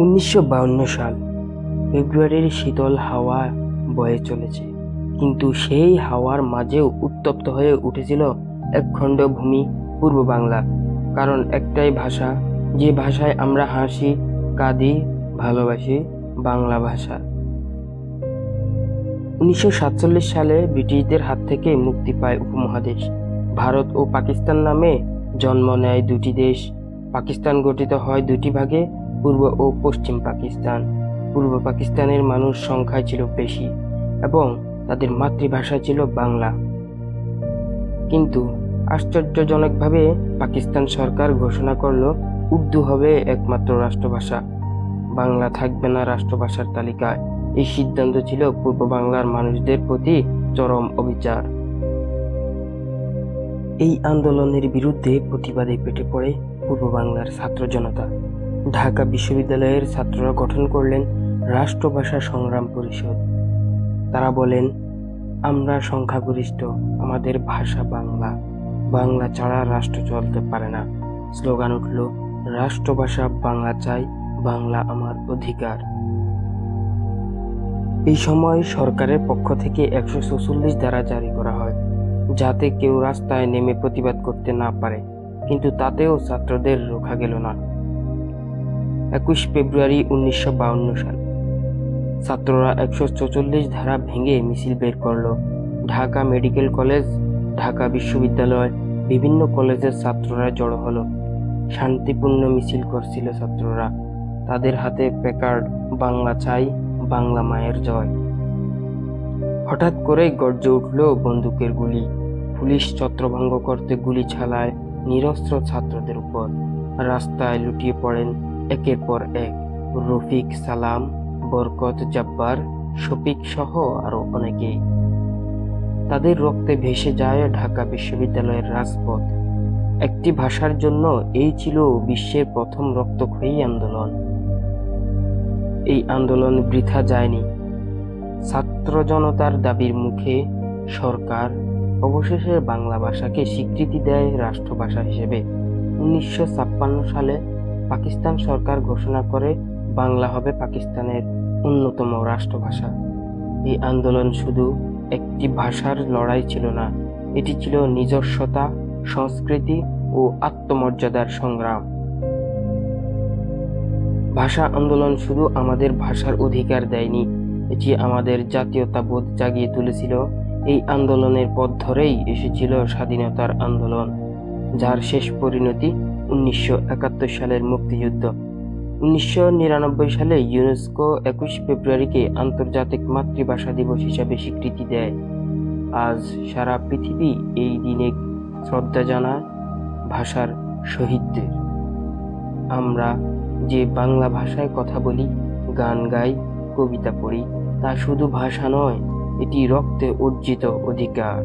উনিশশো সাল ফেব্রুয়ারির শীতল হাওয়া বয়ে চলেছে। কিন্তু সেই হাওয়ার মাঝেও উত্তপ্ত হয়ে উঠেছিল একখণ্ড ভূমি পূর্ব বাংলা। কারণ একটাই ভাষা, যে ভাষায় আমরা হাসি, কাঁদি, ভালোবাসি, বাংলা ভাষা। উনিশশো সাতচল্লিশ সালে ব্রিটিশদের হাত থেকে মুক্তি পায় উপমহাদেশ। ভারত ও পাকিস্তান নামে জন্ম নেয় দুটি দেশ। পাকিস্তান গঠিত হয় দুটি ভাগে পূর্ব ও পশ্চিম পাকিস্তান। পূর্ব পাকিস্তানের মানুষ সংখ্যায় ছিল বেশি এবং তাদের মাতৃভাষা ছিল বাংলা। কিন্তু আশ্চর্যজনকভাবে পাকিস্তান সরকার ঘোষণা করল, উর্দু হবে একমাত্র রাষ্ট্রভাষা। বাংলা থাকবে না রাষ্ট্রভাষার তালিকায়। এই সিদ্ধান্ত ছিল পূর্ব বাংলার মানুষদের প্রতি চরম অবিচার। এই আন্দোলনের বিরুদ্ধে প্রতিবাদে পেটে পড়ে পূর্ব বাংলার ছাত্র জনতা। ঢাকা বিশ্ববিদ্যালয়ের ছাত্ররা গঠন করলেন রাষ্ট্রভাষা সংগ্রাম পরিষদ। তারা বলেন, আমরা সংখ্যাগরিষ্ঠ, আমাদের ভাষা বাংলা। বাংলা ছাড়া রাষ্ট্র চলতে পারে না। স্লোগান উঠল, রাষ্ট্রভাষা বাংলা চাই, বাংলা আমার অধিকার। এই সময় সরকারের পক্ষ থেকে একশো চৌচল্লিশ ধারা জারি করা হয়, যাতে কেউ রাস্তায় নেমে প্রতিবাদ করতে না পারে। কিন্তু তাতেও ছাত্রদের রোখা গেল না। একুশ ফেব্রুয়ারি উনিশশো সাল। ছাত্ররা একশো চৌচল্লিশ ধারা ভেঙে মিছিল বের করল। ঢাকা মেডিকেল কলেজ, ঢাকা বিশ্ববিদ্যালয়, বিভিন্ন কলেজের ছাত্ররা জড়ো হলো। শান্তিপূর্ণ মিছিল করছিল ছাত্ররা। তাদের হাতে প্যাকার্ড, বাংলা চাই বাংলা মায়ের জয়। হঠাৎ করে গর্জে উঠল বন্দুকের গুলি। পুলিশ ছত্রভঙ্গ করতে গুলি চালায় নিরস্ত্র ছাত্রদের উপর। রাস্তায় লুটিয়ে পড়েন একের পর এক রফিক, সালাম, বরকত, জব্বার, শফিক সহ আরও অনেকেই তাদের রক্তে ভেসে যায় ঢাকা বিশ্ববিদ্যালয়ের রাজপথ। একটি ভাষার জন্য এই ছিল বিশ্বের প্রথম রক্তক্ষয়ী আন্দোলন। এই আন্দোলন বৃথা যায়নি। ছাত্র জনতার দাবির মুখে সরকার অবশেষে বাংলা ভাষাকে স্বীকৃতি দেয় রাষ্ট্রভাষা হিসেবে। উনিশশো ছাপ্পান্ন সালে পাকিস্তান সরকার ঘোষণা করে বাংলা হবে পাকিস্তানের অন্যতম রাষ্ট্রভাষা। এই আন্দোলন শুধু একটি ভাষার লড়াই ছিল না, এটি ছিল নিজস্বতা, সংস্কৃতি ও আত্মমর্যাদার সংগ্রাম। ভাষা আন্দোলন শুধু আমাদের ভাষার অধিকার দেয়নি, এটি আমাদের জাতীয়তাবোধ জাগিয়ে তুলেছিল। এই আন্দোলনের পথ ধরেই এসেছিল স্বাধীনতার আন্দোলন, যার শেষ পরিণতি উনিশশো একাত্তর সালের মুক্তিযুদ্ধ। উনিশশো নিরানব্বই সালে ইউনেস্কো একুশ ফেব্রুয়ারিকে আন্তর্জাতিক মাতৃভাষা দিবস হিসাবে স্বীকৃতি দেয়। আজ সারা পৃথিবী এই দিনে শ্রদ্ধা জানায় ভাষার শহীদদের আমরা যে বাংলা ভাষায় কথা বলি, গান গাই, কবিতা পড়ি, তা শুধু ভাষা নয়, এটি রক্তে অর্জিত অধিকার।